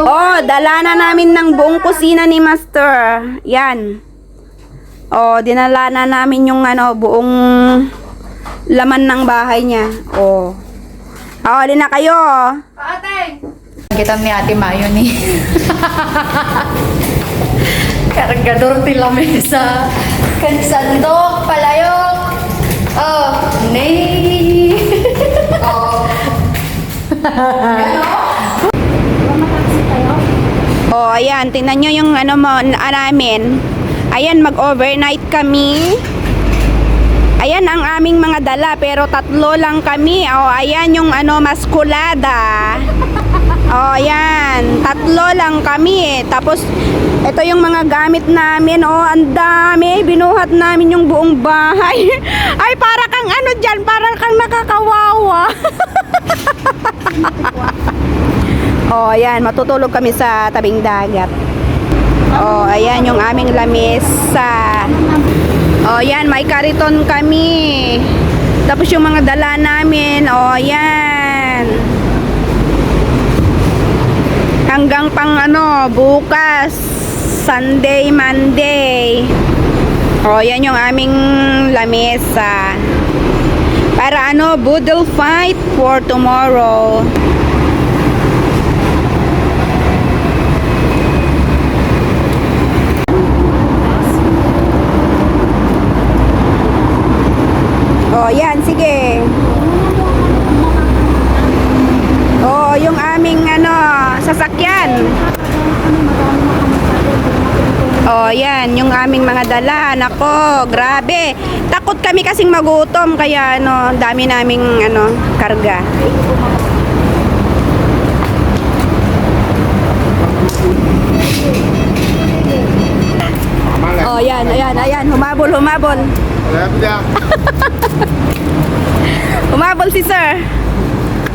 Oh, dala na namin ng buong kusina ni Master. Yan. Oh, dinala na namin yung ano, buong laman ng bahay niya. Oh. Hawali na kayo. Kita ni Ate Mayo ni. Kargador ti lamesa. Kan sandok, palayok. Oh, nay. oh. Oh, ayan. Tingnan nyo yung ano mo, na, namin. Ayan, mag-overnight kami. Ayan ang aming mga dala, pero tatlo lang kami. Oh, ayan yung ano, maskulada. Oh, ayan. Tatlo lang kami. Tapos, ito yung mga gamit namin. Oh, ang dami. Binuhat namin yung buong bahay. Ay, para kang ano dyan. Para kang nakakawawa. oh, ayan. Matutulog kami sa tabing dagat. Oh, ayan yung aming lamesa. Oh, ayan. May kariton kami. Tapos yung mga dala namin. Oh, ayan hanggang pang ano, bukas, Sunday, Monday. O, yan yung aming lamesa. Para ano, boodle fight for tomorrow. O, yan, sige. Oo, yung aming ano, sasakyan. Oh, yan, yung aming mga dala. Nako, grabe. Takot kami kasing magutom kaya ano, dami naming ano, karga. Oh, yan, ayan, ayan, humabol, humabol. Humabol si sir.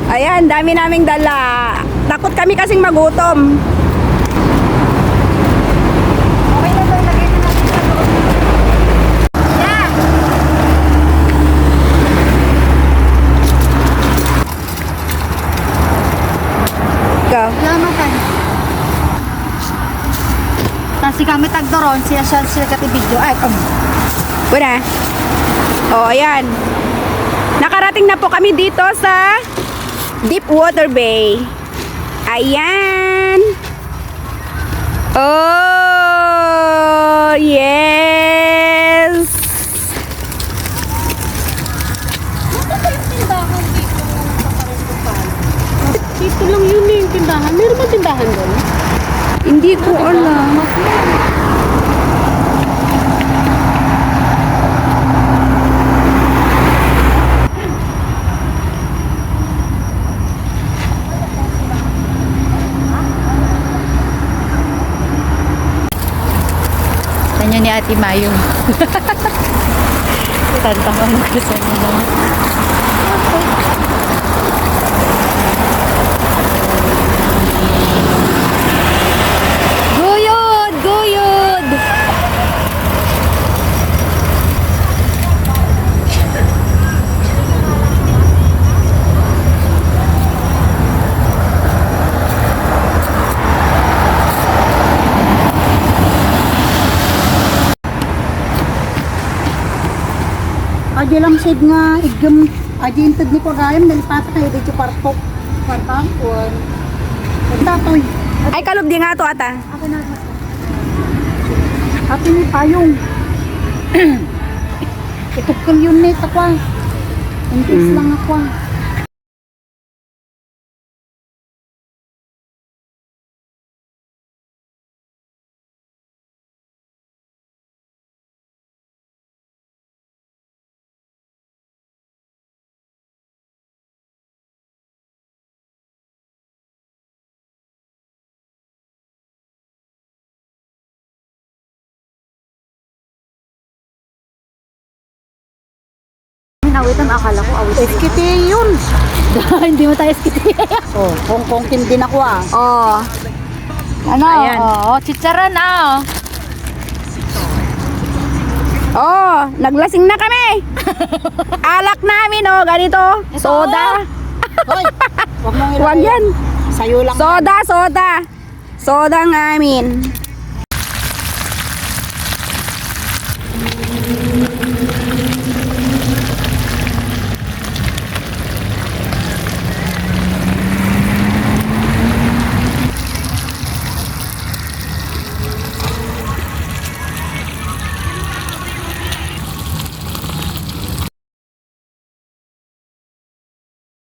Ayan, dami naming dala. Takot kami kasing magutom. Kasi kami tagdoron, siya siya sila kati video. Ay, um, Wala. Oh, ayan. Nakarating na po kami dito sa Deepwater Bay. Ayan. Oh, yes. Dito lang yun eh, yung tindahan. Meron ba tindahan doon? Hindi ko alam. Kanya ni Ate Mayo. Tantangan ko sa nila. Guyod! Adi lang said nga, igam, adi intad ni Pagayam, nalipata kayo dito partok. Partam, or... Tatoy. Ay, kalog di nga to ata. Ako na. Ate ni Payong. Itukol yun net ako. Intis lang ako. Awitan, akala ko awit. SKT yun. Hindi mo tayo skiti. Oh, Hong Kong din ako ah. Oh. Ano? Ayan. Oo, chicharon ah. Oh, naglasing na kami. Alak namin oh, ganito. Soda. Hoy, wag mong Huwag yan. Sa'yo lang. Soda, soda. Soda ng amin.